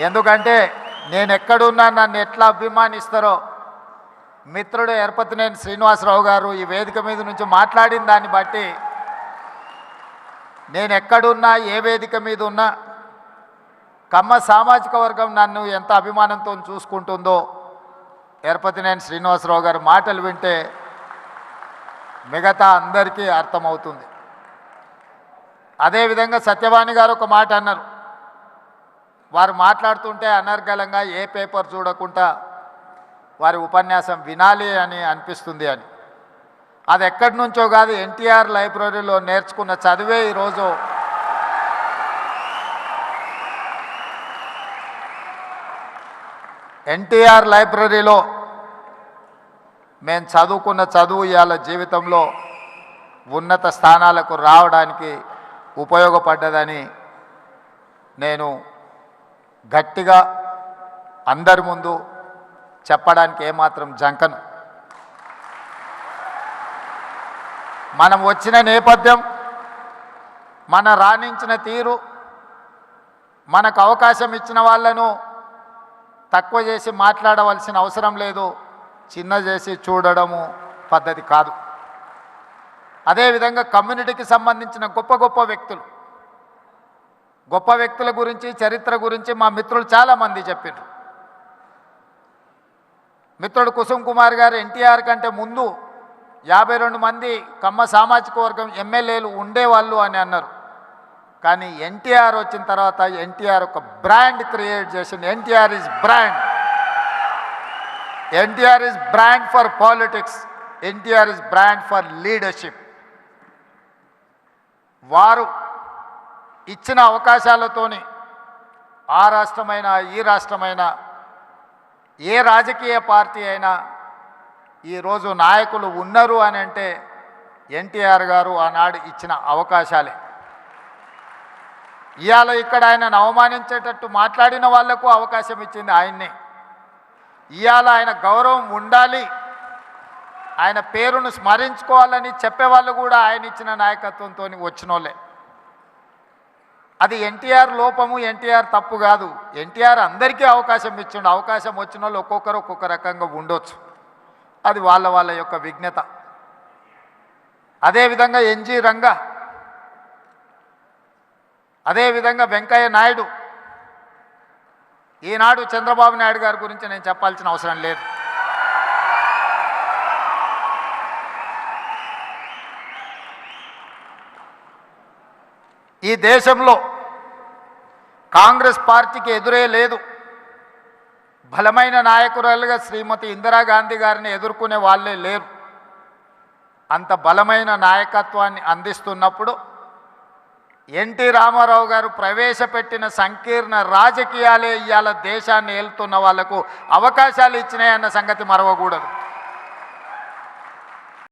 ఎందుకంటే నేను ఎక్కడున్నా నన్ను ఎట్లా అభిమానిస్తారో. మిత్రుడు ఎరపతినేని శ్రీనివాసరావు గారు ఈ వేదిక మీద నుంచి మాట్లాడిన దాన్ని బట్టి నేను ఎక్కడున్నా ఏ వేదిక మీద ఉన్నా కమ్మ సామాజిక వర్గం నన్ను ఎంత అభిమానంతో చూసుకుంటుందో ఎరపతినేని శ్రీనివాసరావు గారి మాటలు వింటే మిగతా అందరికీ అర్థమవుతుంది. అదేవిధంగా సత్యవాణి గారు ఒక మాట అన్నారు. వారు మాట్లాడుతుంటే అనర్గళంగా ఏ పేపర్ చూడకుండా వారి ఉపన్యాసం వినాలి అని అనిపిస్తుంది అని. అది ఎక్కడి నుంచో కాదు ఎన్టీఆర్ లైబ్రరీలో నేర్చుకున్న చదివే ఈరోజు ఎన్టీఆర్ లైబ్రరీలో మేము చదువుకున్న చదువు ఇవాళ జీవితంలో ఉన్నత స్థానాలకు రావడానికి ఉపయోగపడ్డదని నేను గట్టిగా అందరి ముందు చెప్పడానికి ఏమాత్రం జంకను. మనం వచ్చిన నేపథ్యం మన రాణించిన తీరు మనకు అవకాశం ఇచ్చిన వాళ్ళను తక్కువ చేసి మాట్లాడవలసిన అవసరం లేదు చిన్న చేసి చూడడము పద్ధతి కాదు. అదేవిధంగా కమ్యూనిటీకి సంబంధించిన గొప్ప గొప్ప వ్యక్తులు గొప్ప వ్యక్తుల గురించి చరిత్ర గురించి మా మిత్రులు చాలామంది చెప్పారు మిత్రుడు కుసుమ్ కుమార్ గారు ఎన్టీఆర్ కంటే ముందు యాభై రెండు మంది కమ్మ సామాజిక వర్గం ఎమ్మెల్యేలు ఉండేవాళ్ళు అని అన్నారు. కానీ ఎన్టీఆర్ వచ్చిన తర్వాత ఎన్టీఆర్ ఒక బ్రాండ్ క్రియేట్ చేసింది NTR is brand. NTR is brand for politics. NTR is brand for leadership. వారు ఇచ్చిన అవకాశాలతోని ఆ రాష్ట్రమైనా ఈ రాష్ట్రమైనా ఏ రాజకీయ పార్టీ అయినా ఈరోజు నాయకులు ఉన్నారు అని అంటే ఎన్టీఆర్ గారు ఆనాడు ఇచ్చిన అవకాశాలే. ఇవాళ ఇక్కడ ఆయనను అవమానించేటట్టు మాట్లాడిన వాళ్ళకు అవకాశం ఇచ్చింది ఆయన్నే. ఇవాళ ఆయన గౌరవం ఉండాలి ఆయన పేరును స్మరించుకోవాలని చెప్పేవాళ్ళు కూడా ఆయన ఇచ్చిన నాయకత్వంతో వచ్చినోళ్ళే. అది ఎన్టీఆర్ లోపము ఎన్టీఆర్ తప్పు కాదు. ఎన్టీఆర్ అందరికీ అవకాశం ఇచ్చిండు. అవకాశం వచ్చిన వాళ్ళు ఒక్కొక్కరు ఒక్కొక్క రకంగా ఉండొచ్చు. అది వాళ్ళ వాళ్ళ యొక్క విఘ్నత అదేవిధంగా ఎన్జి రంగ అదేవిధంగా వెంకయ్య నాయుడు. ఈనాడు చంద్రబాబు నాయుడు గారి గురించి నేను చెప్పాల్సిన అవసరం లేదు. ఈ దేశంలో కాంగ్రెస్ పార్టీకి ఎదురే లేదు. బలమైన నాయకురాలుగా శ్రీమతి ఇందిరాగాంధీ గారిని ఎదుర్కొనే వాళ్ళే లేరు. అంత బలమైన నాయకత్వాన్ని అందిస్తున్నప్పుడు ఎన్టీ రామారావు గారు ప్రవేశపెట్టిన సంకీర్ణ రాజకీయాలే ఇవాళ దేశాన్ని ఏలుతున్న వాళ్ళకు అవకాశాలు ఇచ్చినాయన్న సంగతి మరవకూడదు.